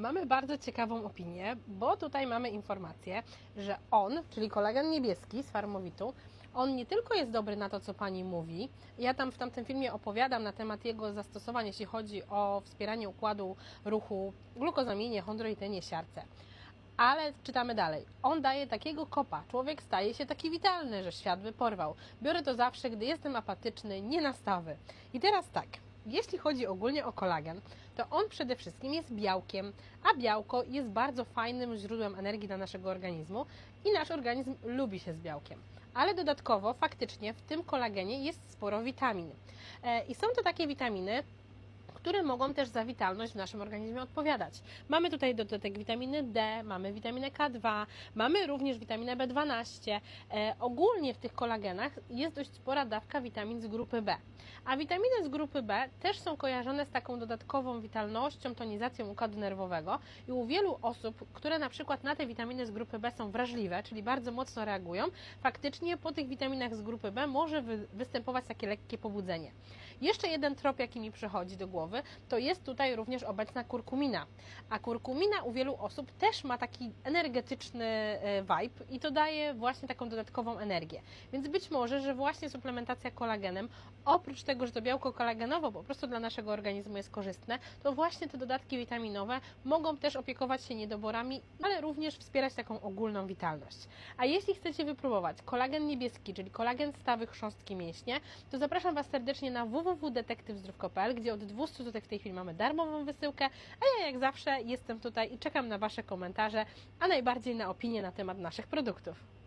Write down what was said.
mamy bardzo ciekawą opinię, bo tutaj mamy informację, że on, czyli kolagen niebieski z Farmowitu, on nie tylko jest dobry na to, co pani mówi. Ja tam w tamtym filmie opowiadam na temat jego zastosowań, jeśli chodzi o wspieranie układu ruchu, glukozaminie, chondroitenie, siarce. Ale czytamy dalej. On daje takiego kopa. Człowiek staje się taki witalny, że świat by porwał. Biorę to zawsze, gdy jestem apatyczny, nienastawy. I teraz tak. Jeśli chodzi ogólnie o kolagen, to on przede wszystkim jest białkiem, a białko jest bardzo fajnym źródłem energii dla naszego organizmu i nasz organizm lubi się z białkiem. Ale dodatkowo faktycznie w tym kolagenie jest sporo witamin. E, I są to takie witaminy, które mogą też za witalność w naszym organizmie odpowiadać. Mamy tutaj dodatek witaminy D, mamy witaminę K2, mamy również witaminę B12. E, ogólnie w tych kolagenach jest dość spora dawka witamin z grupy B. A witaminy z grupy B też są kojarzone z taką dodatkową witalnością, tonizacją układu nerwowego i u wielu osób, które na przykład na te witaminy z grupy B są wrażliwe, czyli bardzo mocno reagują, faktycznie po tych witaminach z grupy B może wy, występować takie lekkie pobudzenie. Jeszcze jeden trop, jaki mi przychodzi do głowy, to jest tutaj również obecna kurkumina. A kurkumina u wielu osób też ma taki energetyczny e, vibe i to daje właśnie taką dodatkową energię. Więc być może, że właśnie suplementacja kolagenem, oprócz tego, że to białko kolagenowo po prostu dla naszego organizmu jest korzystne, to właśnie te dodatki witaminowe mogą też opiekować się niedoborami, ale również wspierać taką ogólną witalność. A jeśli chcecie wypróbować kolagen niebieski, czyli kolagen stawy chrząstki mięśnie, to zapraszam Was serdecznie na www.detektywzdrów.pl, gdzie od 200 zł w tej chwili mamy darmową wysyłkę, a ja jak zawsze jestem tutaj i czekam na Wasze komentarze, a najbardziej na opinie na temat naszych produktów.